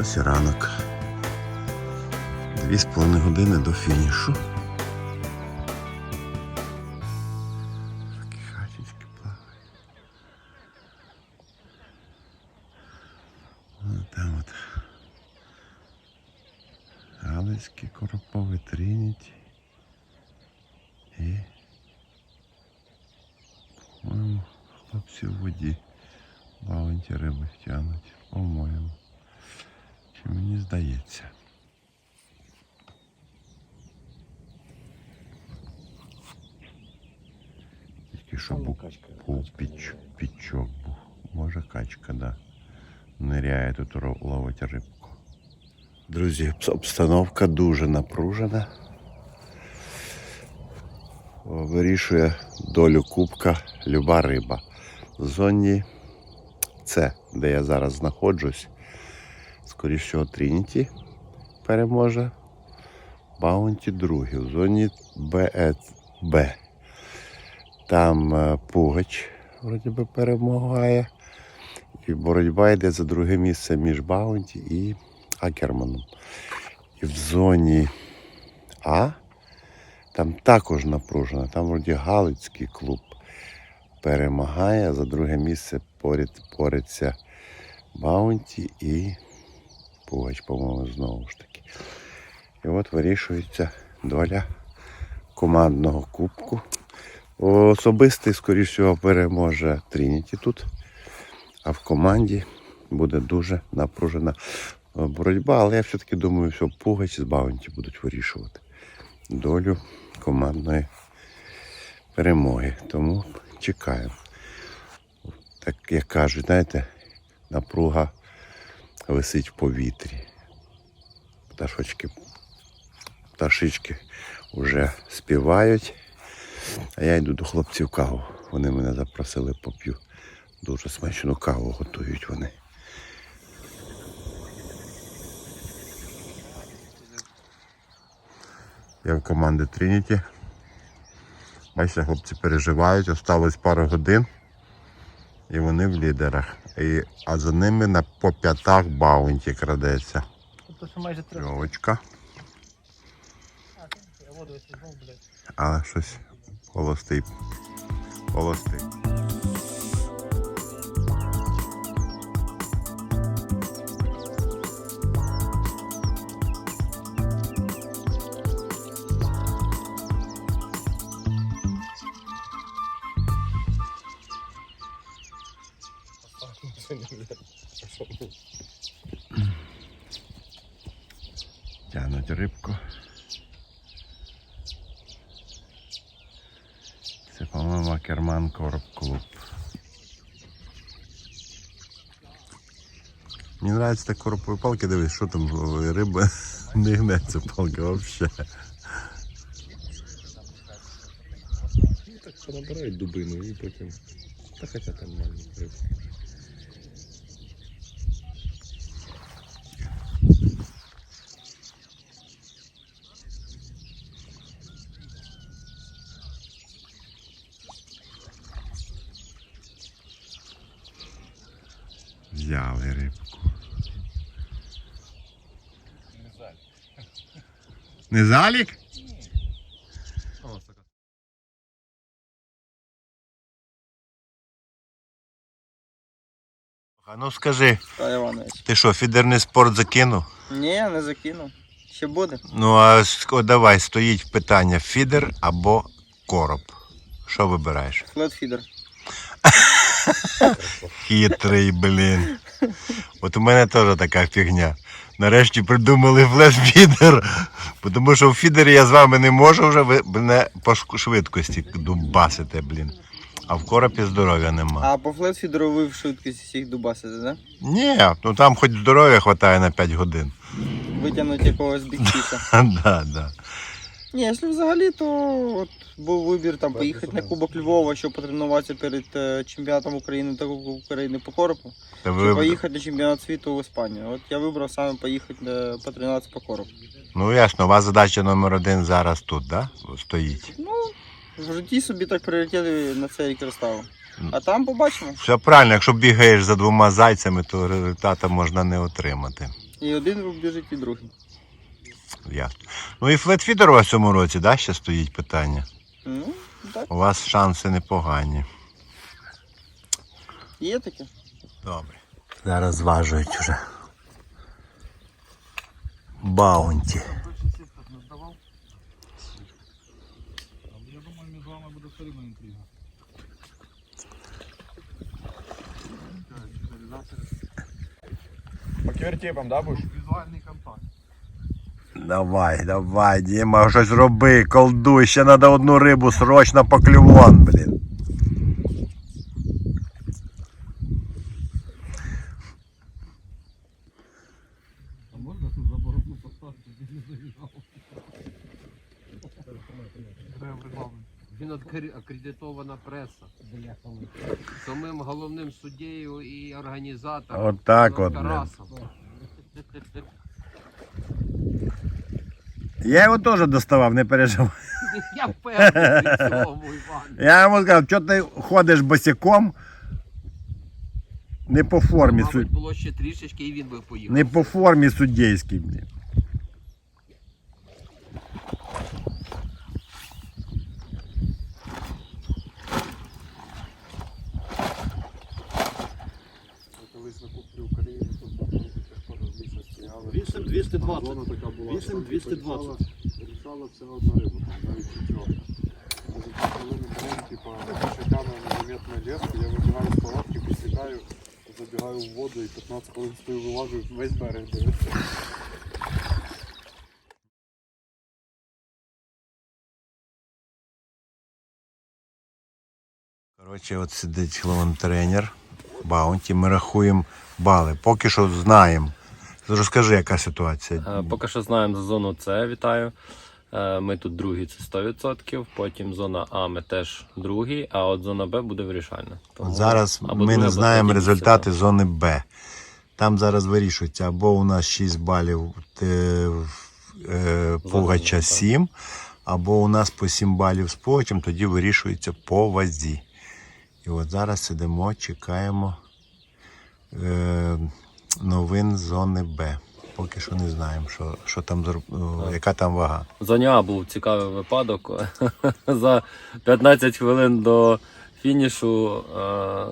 Ось ранок. Дві з половиною години до фінішу. Ниряє тут ловить рибку. Друзі, обстановка дуже напружена. Вирішує долю кубка люба риба. В зоні С, де я зараз знаходжусь, скоріше всього, Трініті переможе. Баунті другий. В зоні Б, е, Там е, Пугач вроді би перемагає. І боротьба йде за друге місце між Баунті і Акерманом. І в зоні А там також напружено. Там вроді Галицький клуб перемагає. За друге місце поряд, бореться Баунті і Пугач, по-моєму, знову ж таки. І от вирішується доля командного кубку. Особистий, скоріш всього, переможе Трініті тут, а в команді буде дуже напружена е, боротьба, але я все-таки думаю, що Пугач з Баунті будуть вирішувати долю командної перемоги. Тому чекаємо. Так як кажуть, знаєте, напруга висить в повітрі. Пташочки, пташечки вже співають. А я йду до хлопців каву. Вони мене запросили поп'ю. Дуже смачну каву готують вони. Я в команди Трініті. Бачите, хлопці переживають, осталось пару годин. І вони в лідерах. І, а за ними на по п'ятах баунті крадеться. Тобто. Льовочка. Але щось холостий. Холостий. Мені подобається так коропові палки, дивись, що там о, риба не гнеться палка взагалі. Ну, так понабирають дубину і потім. Та хоча там маленькі рибки. Взяли рибку. Не залік? А ну скажи, Та Іванович. ти що, фідерний спорт закинув? Ні, не закинув. Ще буде. Ну а с- о, давай, стоїть питання: фідер або короб. Що вибираєш? Флетфідер. Хитрий, блін. От у мене теж така фігня. Нарешті придумали флеш-фідер. Тому що в фідері я з вами не можу вже ви мене по швидкості дубасите, блін. А в коропі здоров'я нема. А по флетфідеру ви в швидкості всіх дубасите, да? Ні, ну там хоч здоров'я вистачає на 5 годин. Витягнути якогось бігфіша. Да, да. Ні, якщо взагалі, то от був вибір там поїхати на Кубок Львова, щоб потренуватися перед е, чемпіонатом України та Кубком України по коропу. Та Чи ви- поїхати на чемпіонат світу в Іспанію. От я вибрав саме поїхати е, потренуватися по коропу. Ну ясно, у вас задача номер один зараз тут, да? Стоїть. Ну, в житті собі так пріоритети на цей рік розставив. А там побачимо. Все правильно, якщо бігаєш за двома зайцями, то результату можна не отримати. І один біжить, і другий. Ясно. Ну і флетфідер у вас в цьому році, да, ще стоїть питання. Ну, так, У вас шанси непогані. є таке. Добре. Зараз зважують вже. Баунті. Я думаю, між вами буде все рівно інтрига. По квертепам, да, будешь? Контакт. Давай, давай, Діма, щось роби, колдуй, ще треба одну рибу срочно поклювон, блін. А можна тут заборону поставити, він не заїжджав? Він акредитована преса. Самим головним суддєю і організатором. Отак от, блін. Тарасом. Я його теж доставав, не переживай. Я впевнений в цьому, Іван. Я йому сказав, що ти ходиш босиком, не по формі, Мабуть, суд... було ще трішечки і він би поїхав. не по формі суддейській, блін. 8220. 8220. Рішала вся одна риба, навіть чечок. Я вибігаю з палатки, посікаю, забігаю в воду і 15 хвилин стою вилажу, весь берег дивиться. Коротше, от сидить головний тренер Баунті. Ми рахуємо бали. Поки що знаємо. Розкажи, яка ситуація. Е, Поки що знаємо за зону С, вітаю. Е, Ми тут другі, це 100%. Потім зона А ми теж другі, а от зона Б буде вирішальна. Тому От зараз або ми не знаємо результати зони Б. Там зараз вирішується або у нас 6 балів е, е, Пугача 7, або у нас по 7 балів з Пугачем, тоді вирішується по вазі. І от зараз сидимо, чекаємо новин зони Б. Поки що не знаємо, що, що там, яка там вага. А був цікавий випадок. За 15 хвилин до фінішу е,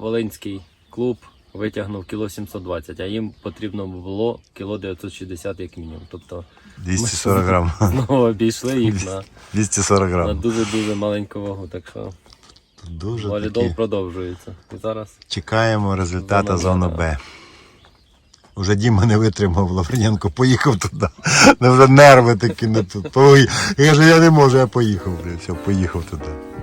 Волинський клуб витягнув кіло 720, а їм потрібно було кіло 960 як мінімум. Тобто 240 грам. знову обійшли їх на, 240 на дуже-дуже маленьку вагу. Так що дуже волейбол такі... продовжується. І зараз Чекаємо результата зони Б. Уже Діма не витримав, Лаврененко поїхав туди. Вже нерви такі не тут. Я ж я не можу, я поїхав. Все, поїхав туди.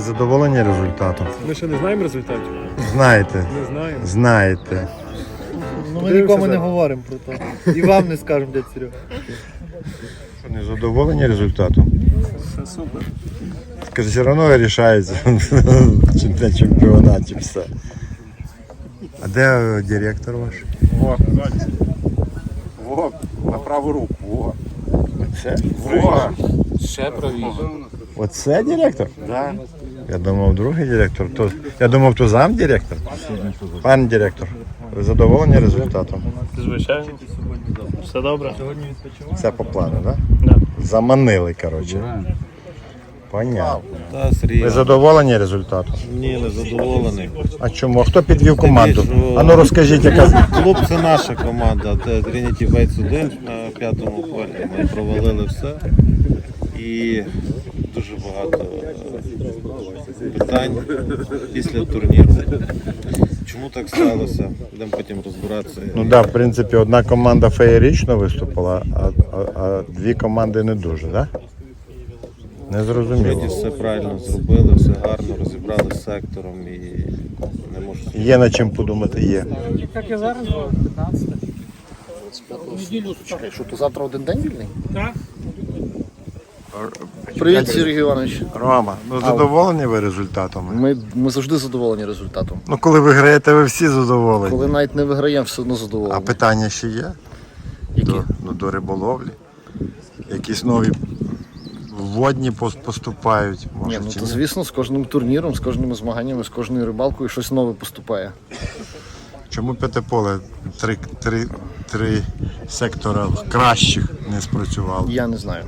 Ви задоволені результатом? Ми ще не знаємо результатів? Знаєте, Не знаємо. знаєте. Ну ми нікому не говоримо про це. І вам не скажемо, дядь Серега. Що, не задоволені результатом? Все супер. Скажи, все одно вирішається чи на чемпіонаті все. А де е, директор ваш? Во, Во, на праву руку, во. Це? Во. Ще правіше. Оце директор? Да. Я думав, другий директор. То, я думав, то зам директор. Пан директор, ви задоволені результатом? Звичайно. Все добре. Все по плану, так? Да. Заманили, коротше. Понятно. Та, Сергій. Ви задоволені результатом? Ні, не задоволений. А чому? А хто підвів команду? А ну розкажіть, яка. Клуб це наша команда. Це Trinity Bates 1 на п'ятому кварталі. Ми провалили все. І дуже багато е, питань після турніру. Чому так сталося? Будемо потім розбиратися. Ну так, да, в принципі, одна команда феєрично виступила, а, а, а дві команди не дуже, так? Да? Не зрозуміло. все правильно зробили, все гарно, розібрали з сектором і не можу. Є над чим подумати, є. Як і зараз було, 15. Чекай, що то завтра один день вільний? Так. Привіт, Сергій Іванович. Рома, ну задоволені ви результатами? Ми, ми завжди задоволені результатом. Ну, коли ви граєте, ви всі задоволені. Коли навіть не виграємо, все одно А питання ще є? Які? До, ну, до риболовлі. Якісь нові водні поступають. Може, Ні, ну чи то ні? звісно, з кожним турніром, з кожними змаганнями, з кожною рибалкою щось нове поступає. Чому п'ятиполе три, три, три сектора кращих не спрацювало? Я не знаю.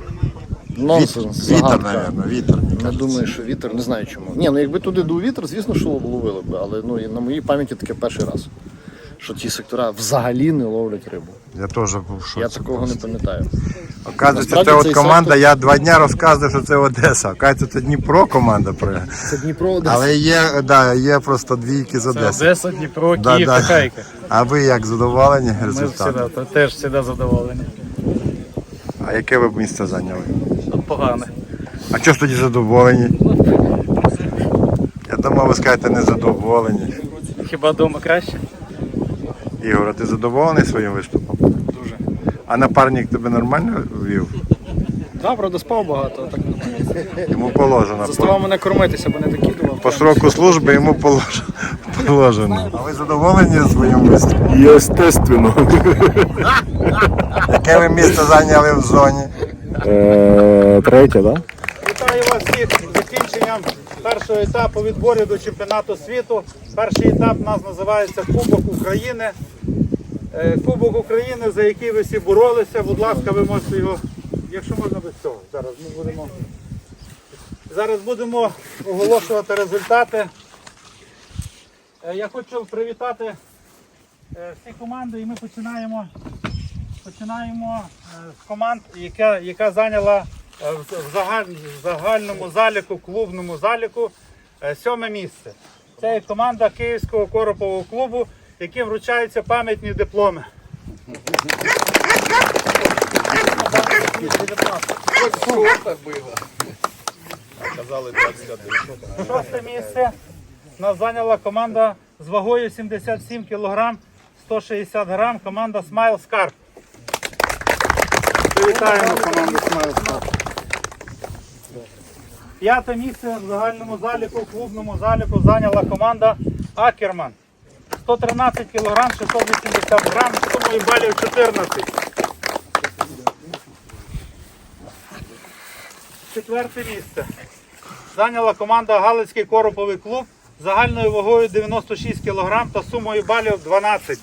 Нонсенс, Вітер, загадка. мабуть, вітер. мені Не кажеться. думаю, що вітер, не знаю чому. Ні, ну якби туди дув вітер, звісно, що ловили б, але ну, і на моїй пам'яті таке перший раз. Що ті сектора взагалі не ловлять рибу. Я теж був шоці. Я такого не пам'ятаю. Оказується, Насправді це от цей команда, сектор- я два дня розказував, що це Одеса. Оказується, це Дніпро команда прийде. Це Дніпро Одеса. Але є, да, є просто двійки з Одеси. Одеса, Дніпро, Да, Київ да. та Хайка. А ви як задоволені Ми результатом? всегда, теж завжди задоволені. А яке ви б місце зайняли? Погане. А чого ж тоді задоволені? Я думав, ви скажете не задоволені. Хіба вдома краще? Ігор, а ти задоволений своїм виступом? Дуже. А напарник тебе нормально вів? Да, правда, спав багато. Так Йому положено. заставав мене кормитися, бо не докидував. По сроку служби йому положено. положено. А ви задоволені своїм виступом? Естественно. Яке ви місце зайняли в зоні? Третє, так? Вітаю вас всіх з закінченням першого етапу відборів до чемпіонату світу. Перший етап у нас називається Кубок України. Е, Кубок України, за який ви всі боролися. Будь ласка, ви можете його, якщо можна без цього. Зараз ми будемо. Зараз будемо оголошувати результати. Е, Я хочу привітати е, всі команди і ми починаємо починаємо е, з команд, яка, яка зайняла е, в в загаль- в загальному заліку, клубному заліку е, сьоме місце. Це команда Київського коропового клубу, яким вручаються пам'ятні дипломи. Шосте місце нас зайняла команда з вагою 77 кг 160 грам, команда Smile Scarp. Привітаємо команду Smile П'яте місце в загальному заліку, в клубному заліку зайняла команда Акерман. 113 кг 680 грам, сумою балів 14. Четверте місце. Зайняла команда Галицький короповий клуб загальною вагою 96 кг та сумою балів 12.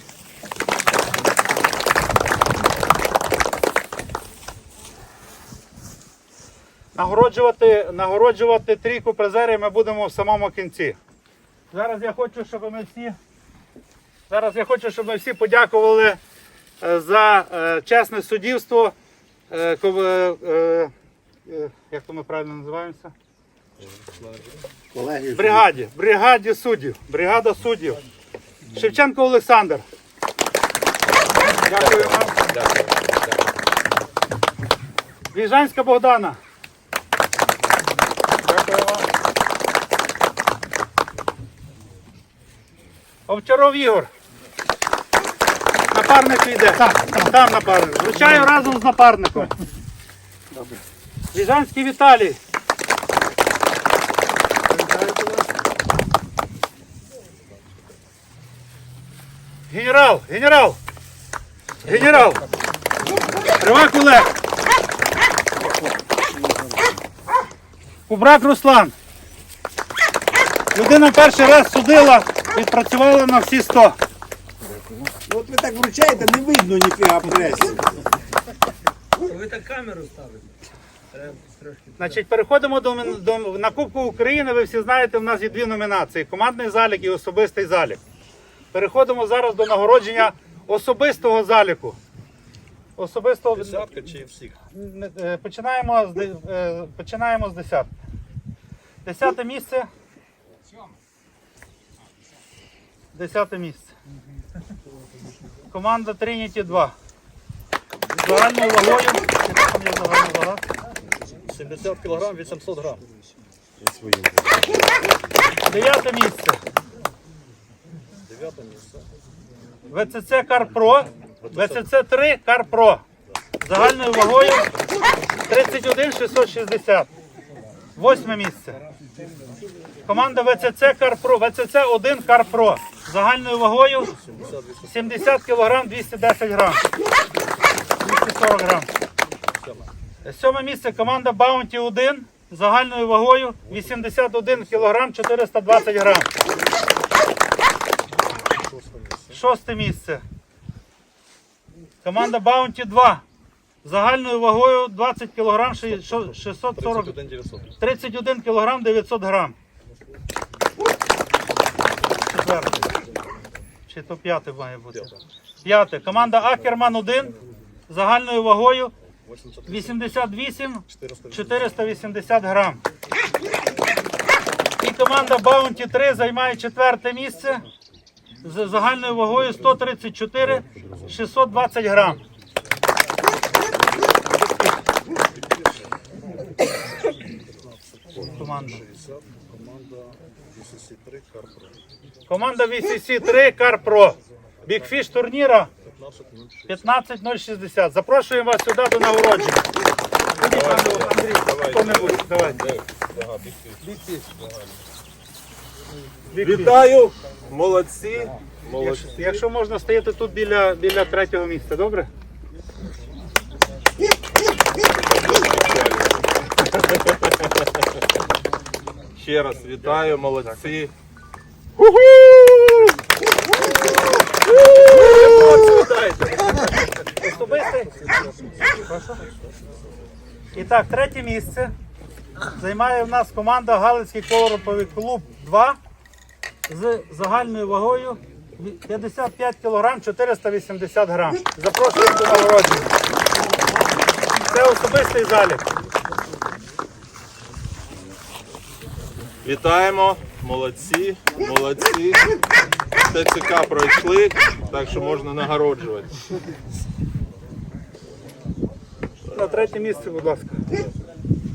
Нагороджувати, нагороджувати трійку призерів ми будемо в самому кінці. Зараз я хочу, щоб ми всі, зараз я хочу, щоб ми всі подякували е, за е, чесне суддівство. Е, е, е, е, як то ми правильно називаємося? Бригаді, бригаді суддів, бригада суддів. Шевченко Олександр. Дякую вам. Віжанська Богдана. Овчаров Ігор. Напарник йде. Там, там напарник. Вручаю разом з напарником. Віжанський Віталій. Генерал, генерал, генерал. Ривак Олег. Кубрак Руслан. Людина перший раз судила, відпрацювала на всі 100. От ви так вручаєте, не видно ніфіга преси. Значить, переходимо до, до на Кубку України. Ви всі знаєте, в нас є дві номінації: командний залік і особистий залік. Переходимо зараз до нагородження особистого заліку. особисто Десятка чи всіх? Е, Починаємо з, е, починаємо з десятки. Десяте місце. Десяте місце. Команда Trinity 2. Загальною вагою. Там є загальна вага? 70 кг, 800 грам. Дев'яте місце. Дев'яте місце. ВЦЦ Карпро. ВЦЦ 3 Карпро. Загальною вагою 31 660. Восьме місце. Команда ВЦЦ Карпро. ВЦЦ 1 Карпро. Загальною вагою 70 кг 210 грам. 240 грам. Сьоме місце команда Баунті 1 загальною вагою 81 кг 420 грам. Шосте місце. Команда Баунті 2. Загальною вагою 20 кг 640 31 900. 31 кг 900 грам. Четверте. Чи то п'яте має бути? П'яте. Команда Акерман 1 загальною вагою 88 480 грам. І команда Баунті 3 займає четверте місце з загальною вагою 134 620 грам. Команда. Команда VCC 3 Карпро. Бігфіш турніра 15060. Запрошуємо вас сюди до нагородження. Ходіть, Андрій, хто-небудь, давайте. Вітаю! Молодці! Якщо, якщо можна стояти тут біля, біля третього місця, добре? Ще раз вітаю, молодці! Особистий. І так, третє місце займає в нас команда Галицький колороповий клуб 2 з загальною вагою 55 кг 480 грам. Запрошуємо до нагородження. Це особистий залік. Вітаємо! Молодці! Молодці! ТЦК пройшли, так що можна нагороджувати. На третє місце, будь ласка.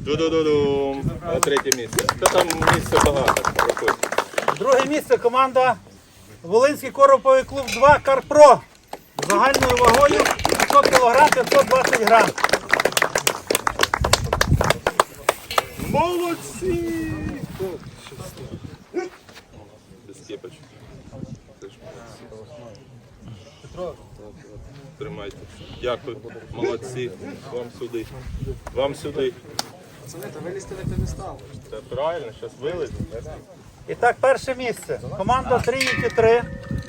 Ду-ду-ду-ду. На третє місце. Та там місце багато. Друге місце команда Волинський короповий клуб 2 Карпро. Загальною вагою 100 кг 520 грам. Молодці! Без кепочки. Тримайте. Дякую. Молодці. Вам сюди. Вам сюди. Пацани, то вилізти не підстав. Це правильно, зараз виліземо. І так, перше місце. Команда Trinity 3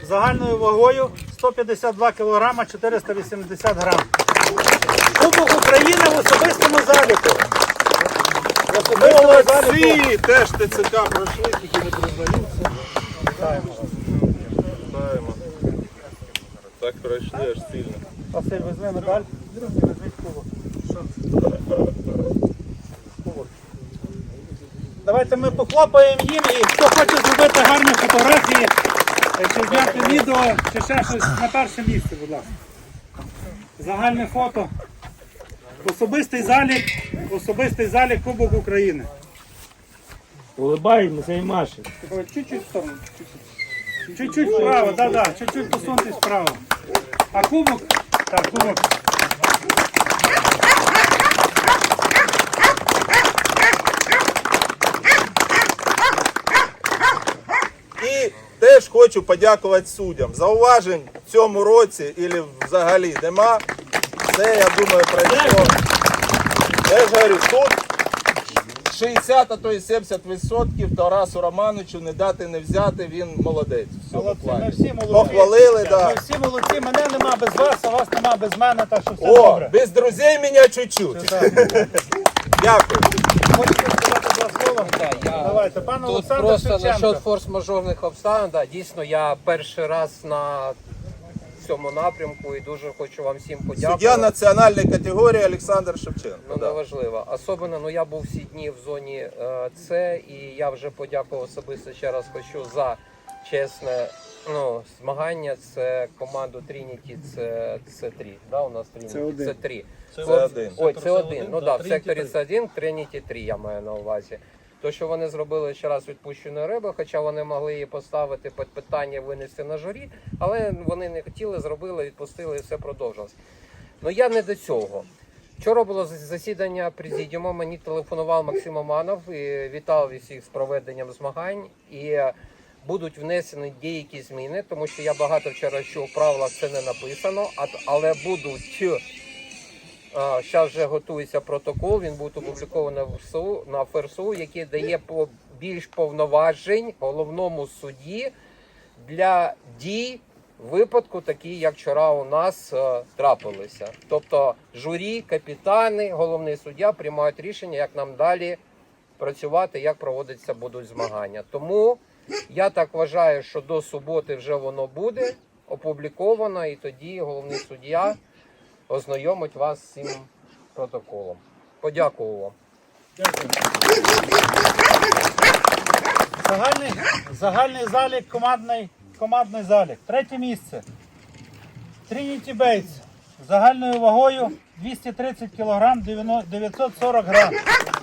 загальною вагою 152 кг 480 грам. Кубок України в особистому заліку. Молодці! Теж ТЦК пройшли, тільки не признаються. Вітаємо. Так пройшли аж сильно. Василь, візьми медаль. Візьміть кубок. Давайте ми похлопаємо їм і хто хоче зробити гарні фотографії, чи зняти відео, чи ще щось на перше місце, будь ласка. Загальне фото. Особистий залік, особистий залік Кубок України. Улибаємося і машемо. Чуть-чуть в сторону. Чуть-чуть. Вправо, да-да, чуть-чуть посунутись вправо. А кубок? Так, кубок. І теж хочу подякувати суддям. Зауважень в цьому році і взагалі нема. Це, я думаю, пройшло. Я ж говорю, тут 60, а то і 70 відсотків Тарасу Романовичу не дати, не взяти, він молодець. в цьому Молодці, плані. ми всі молодці. Похвалили, да. Ми всі молодці, мене нема без вас, а вас нема без мене, так що все О, добре. без друзей мене чуть-чуть. Так. Дякую. Хочете сказати два слова? Давайте, пане Тут Олександр просто Шевченко. насчет форс-мажорних обставин, да, дійсно, я перший раз на в цьому напрямку і дуже хочу вам всім подякувати. Суддя національної категорії Олександр Шевченко. Ну, да. неважливо. Особливо, ну я був всі дні в зоні е, С, і я вже подякував особисто ще раз хочу за чесне ну, змагання. Це команду Trinity, це, це 3 Да, у нас Trinity? Це 3 Це один. Ой, це один. Ну так, да, в секторі це 1, Trinity 3 я маю на увазі. То, що вони зробили ще раз відпущеної риби, хоча вони могли її поставити під питання винести на журі, але вони не хотіли, зробили, відпустили і все продовжилось. Ну я не до цього. Вчора було зас- засідання президіуму, мені телефонував Максим Оманов і вітав всіх з проведенням змагань. І будуть внесені деякі зміни, тому що я багато вчора чув правилах це не написано, але будуть. Зараз вже готується протокол, він буде опублікований в ФСУ, на ФРСУ, який дає по- більш повноважень головному судді для дій випадку, такі, як вчора у нас е, трапилися. Тобто журі, капітани, головний суддя приймають рішення, як нам далі працювати, як проводитися будуть змагання. Тому я так вважаю, що до суботи вже воно буде опубліковано, і тоді головний суддя ознайомить вас з цим протоколом. Подякую вам. Загальний, загальний залік, командний, командний залік. Третє місце. Trinity Bates. Загальною вагою 230 кг 940 грам.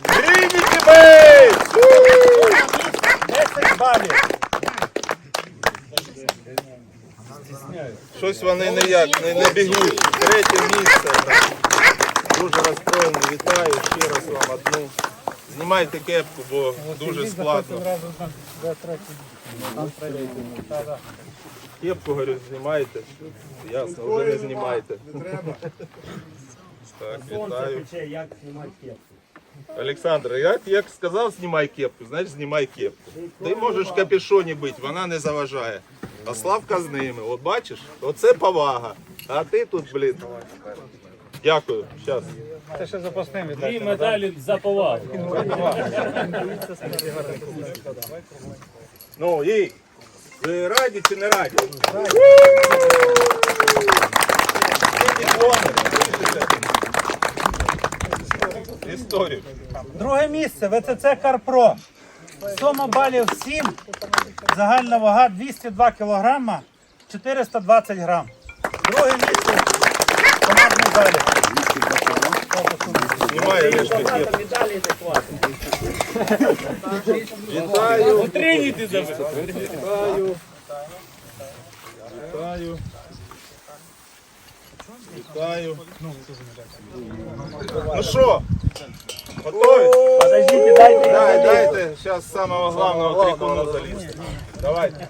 Trinity Bates! 10 балів. Щось вони ніяк не, не бігуть. Третє місце. Дуже розстроєний. Вітаю ще раз вам одну. Знімайте кепку, бо дуже складно. Кепку, говорю, знімайте. Ясно, вже не знімайте. Так, вітаю. Олександр, як, як сказав, знімай кепку, значить знімай кепку. Ти можеш в капюшоні бути, вона не заважає. А Славка з ними, от бачиш, оце повага. А ти тут, блін. Дякую. Щас. Це ще запасним Дві віддати. медалі за повагу. Ну і ви раді чи не раді? Які дипломи, пишете? Історію. Друге місце ВЦЦ Карпро. Сума балів 7. Загальна вага 202 кг 420 грам. Друге місце в командній залі. Вітаю. Триніти за Вітаю. Вітаю. Вітаю. Ну що? Готові? Подождите, дайте. Дай, дайте, сейчас самого главного крикуна залезть. Давайте.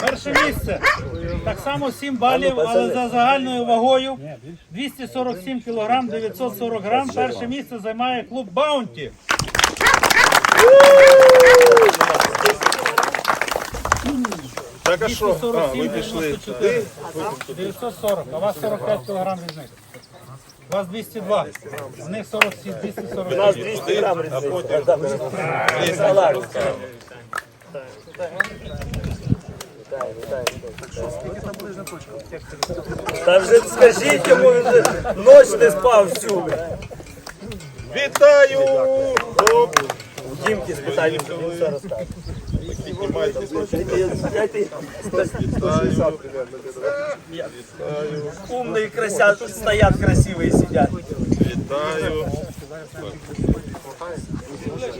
Перше місце. Так само 7 балів, але за загальною вагою 247 кг 940 грам. Перше місце займає клуб Баунті. Так а що? А, ви пішли 940, а у вас 45 кг різниця. У вас 202, з них 47, 240. туди, а потім Та вже скажіть йому, він же ніч не спав всю. Вітаю! Дімки спитаю, він все розкаже. Вітаю. Вітаю. умні красят, стоять красиві сидять. Вітаю.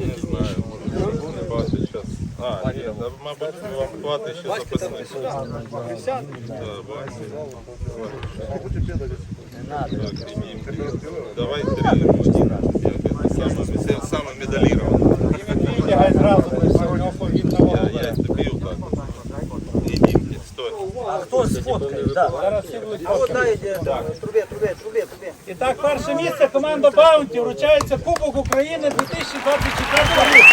Не знаю, не бачу час. А, ні, да, мабуть, вам хватить ще записних. Да, бачу. Так, ремінь. Давай три. Саме, медалірований. Лягай зразу, у нього повільна вага. Я, тобі отак. І. Хто сфоткає? Да. Зараз всі будуть А от дай трубе, трубе, трубе, трубе. І так, перше місце команда Баунті вручається Кубок України 2024 рік.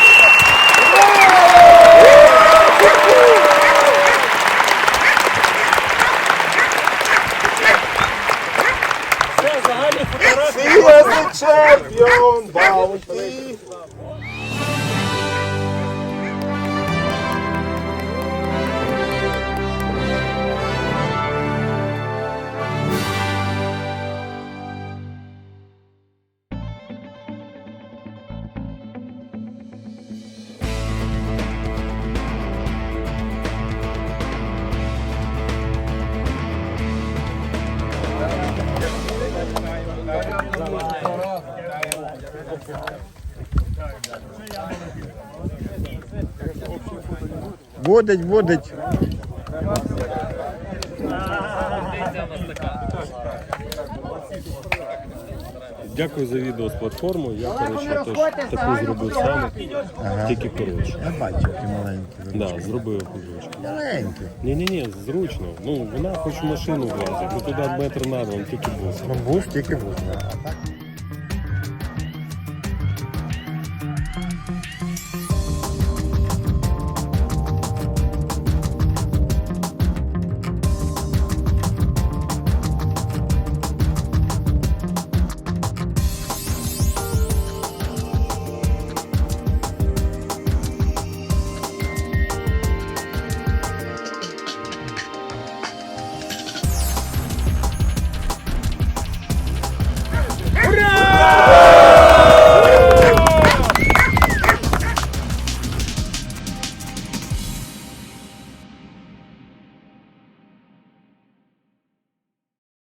Це загальні фотографії. He is the champion, Bounty. Водить, водить. Дякую за відео з платформу. Я коротше теж таку зробив сам, тільки коротше. Я бачу, які маленькі. Да, зробив кружочку. Маленькі. Ні, ні, ні, зручно. Ну вона хоч в машину влазить, ну туди метр надо, він тільки бус. Ну, бус тільки бус.